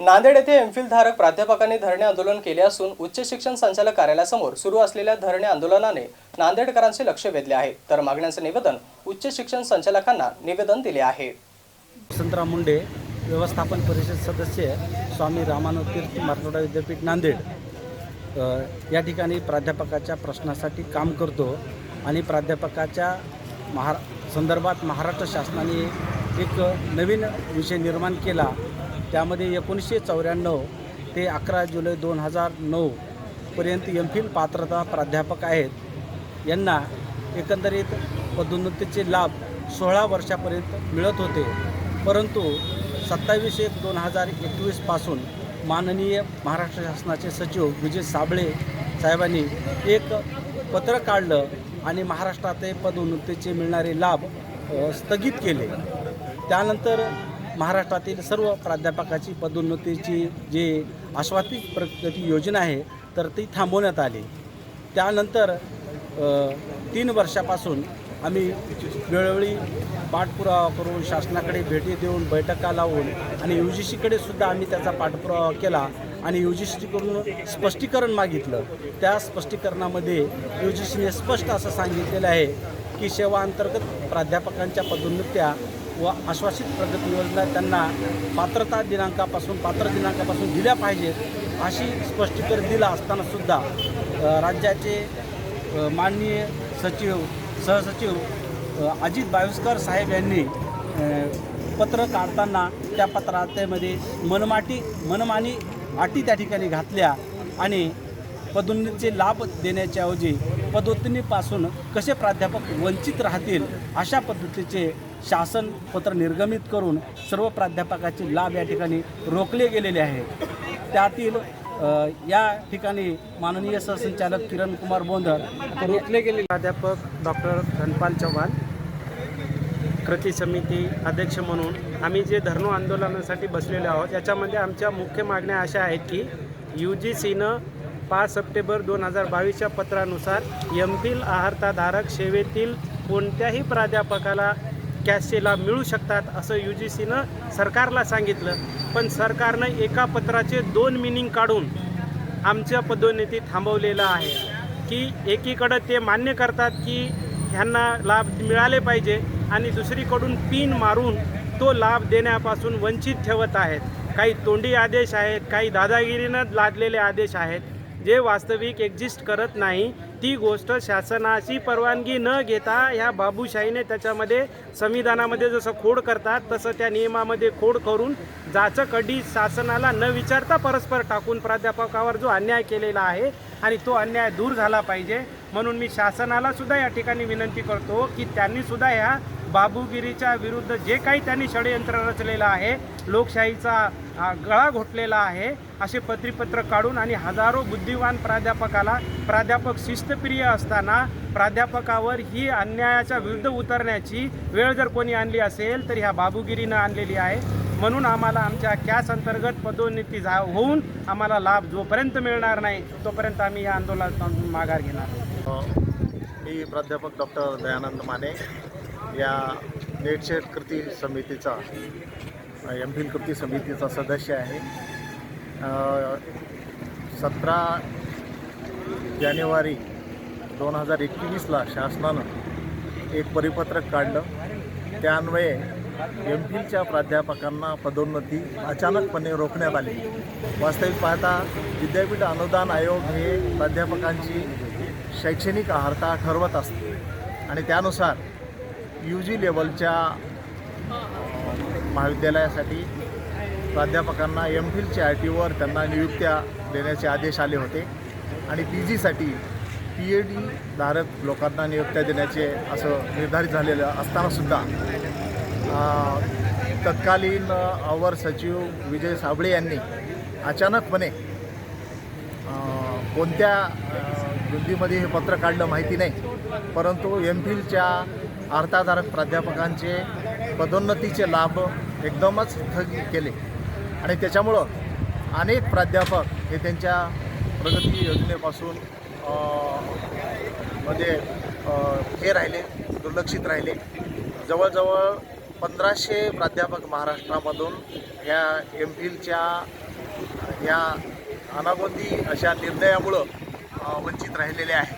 नांदेड येथे एमफिल धारक प्राध्यापकांनी धरणे आंदोलन केले असून उच्च शिक्षण संचालक कार्यालयासमोर सुरू असलेल्या धरणे आंदोलनाने नांदेडकरांचे लक्ष वेधले आहे. तर मागण्यांचे निवेदन उच्च शिक्षण संचालकांना निवेदन दिले आहे. वसंतराव मुंडे व्यवस्थापन परिषद सदस्य स्वामी रामानंद तीर्थ मराठवाडा विद्यापीठ नांदेड. या ठिकाणी प्राध्यापकाच्या प्रश्नासाठी काम करतो आणि प्राध्यापकाच्या महा संदर्भात महाराष्ट्र शासनाने एक नवीन विषय निर्माण केला त्यामध्ये एकोणीसशे चौऱ्याण्णव ते अकरा जुलै दोन हजार नऊपर्यंत एम फिल पात्रता प्राध्यापक आहेत. यांना एकंदरीत पदोन्नतीचे लाभ सोळा वर्षापर्यंत मिळत होते. परंतु सत्तावीस एक दोन हजार एकवीसपासून माननीय महाराष्ट्र शासनाचे सचिव विजय साबळे साहेबांनी एक पत्र काढलं आणि महाराष्ट्रात पदोन्नतीचे मिळणारे लाभ स्थगित केले. त्यानंतर महाराष्ट्रातील सर्व प्राध्यापकाची पदोन्नतीची जी आश्वासित प्रगती योजना आहे तर ती थांबवण्यात आली. त्यानंतर तीन वर्षापासून आम्ही वेळोवेळी पाठपुरावा करून शासनाकडे भेटी देऊन बैठका लावून आणि यू जी सीकडे सुद्धा आम्ही त्याचा पाठपुरावा केला आणि यू जी सीकडून स्पष्टीकरण मागितलं. त्या स्पष्टीकरणामध्ये यू जी सीने स्पष्ट असं सांगितलेलं आहे की सेवा अंतर्गत प्राध्यापकांच्या पदोन्नत्या व आश्वासित प्रगती योजना त्यांना पात्रता दिनांकापासून पात्र दिनांकापासून दिल्या पाहिजेत अशी स्पष्टीकरण दिलं असतानासुद्धा राज्याचे माननीय सचिव सहसचिव अजित बायुस्कर साहेब यांनी पत्र काढताना त्या पत्रातेमध्ये मनमाटी मनमानी अटी त्या ठिकाणी घातल्या आणि पदोन्नतीचे लाभ देण्याच्या ऐवजी कसे प्राध्यापक वंचित राहतील अशा पद्धतीचे शासन पत्र निर्गमित करून सर्व प्राध्यापकाचे लाभ या ठिकाणी रोखले गेलेले आहे. त्यातील या ठिकाणी माननीय सहसंचालक किरण कुमार बोंदर रोखले गेले प्राध्यापक डॉक्टर धनपाल चव्हाण कृती समिती अध्यक्ष म्हणून आम्ही जे धरणो आंदोलनासाठी बसलेले आहोत याच्यामध्ये आमच्या मुख्य मागण्या अशा आहेत की यू जी सीनं पाच सप्टेंबर दोन हजार बावीसच्या पत्रानुसार एम फिल आहारताधारक सेवेतील कोणत्याही प्राध्यापकाला कॅशचे लाभ मिळू शकतात असं यू जी सीनं सरकारला सांगितलं. पण सरकारनं एका पत्राचे दोन मिनिंग काढून आमच्या पदोन्नती थांबवलेलं आहे. की एकीकडं ते मान्य करतात की ह्यांना लाभ मिळाले पाहिजे आणि दुसरीकडून पिन मारून तो लाभ देण्यापासून वंचित ठेवत आहेत. काही तोंडी आदेश आहेत काही दादागिरीनं लादलेले आदेश आहेत. जे वास्तविक एक्झिस्ट करत नाही ती गोष्ट शासनाची परवानगी न घेता ह्या बाबूशाहीने त्याच्यामध्ये संविधानामध्ये जसं खोड करतात तसं त्या नियमामध्ये खोड करून जाचं कडी शासनाला न विचारता परस्पर टाकून प्राध्यापकावर जो अन्याय केलेला आहे आणि तो अन्याय दूर झाला पाहिजे. म्हणून मी शासनाला सुद्धा या ठिकाणी विनंती करतो की त्यांनी सुद्धा ह्या बाबूगिरीच्या विरुद्ध जे काही त्यांनी षडयंत्र रचलेलं आहे लोकशाहीचा गळा घोटलेला आहे असे पत्रीपत्र काढून आणि हजारो बुद्धिवान प्राध्यापकाला प्राध्यापक शिस्तप्रिय असताना प्राध्यापकावर ही अन्यायाच्या विरुद्ध उतरण्याची वेळ जर कोणी आणली असेल तर ह्या बाबूगिरीनं आणलेली आहे. म्हणून आम्हाला आमच्या कॅस अंतर्गत पदोन्नती जा होऊन आम्हाला लाभ जोपर्यंत मिळणार नाही तोपर्यंत आम्ही या आंदोलनातून माघार घेणार मी प्राध्यापक डॉक्टर दयानंद माने. या नेटशेट कृती समितीचा एम फिल कृती समितीचा सदस्य आहे. सतरा जानेवारी दोन हजार एकवीसला शासनानं एक परिपत्रक काढलं. त्यान्वये एम फिलच्या प्राध्यापकांना पदोन्नती अचानकपणे रोखण्यात आली. वास्तविक पाहता विद्यापीठ अनुदान आयोग हे प्राध्यापकांची शैक्षणिक अर्हता ठरवत असते आणि त्यानुसार यू जी लेवलच्या महाविद्यालयासाठी प्राध्यापकांना एम फिलच्या आय टीवर त्यांना नियुक्त्या देण्याचे आदेश आले होते. आणि पी जीसाठी पी ए डी धारक लोकांना नियुक्त्या देण्याचे असं निर्धारित झालेलं असतानासुद्धा तत्कालीन अवर सचिव विजय साबळे यांनी अचानकपणे कोणत्या वृद्धीमध्ये हे पत्र काढलं माहिती नाही. परंतु एम फिलच्या अर्थाधारक प्राध्यापकांचे पदोन्नतीचे लाभ एकदमच स्थगित केले. आणि त्याच्यामुळं अनेक प्राध्यापक हे त्यांच्या प्रगती योजनेपासून म्हणजे हे राहिले दुर्लक्षित राहिले. जवळजवळ पंधराशे प्राध्यापक महाराष्ट्रामधून ह्या एम फिलच्या या अनागोंदी अशा निर्णयामुळं वंचित राहिलेले आहे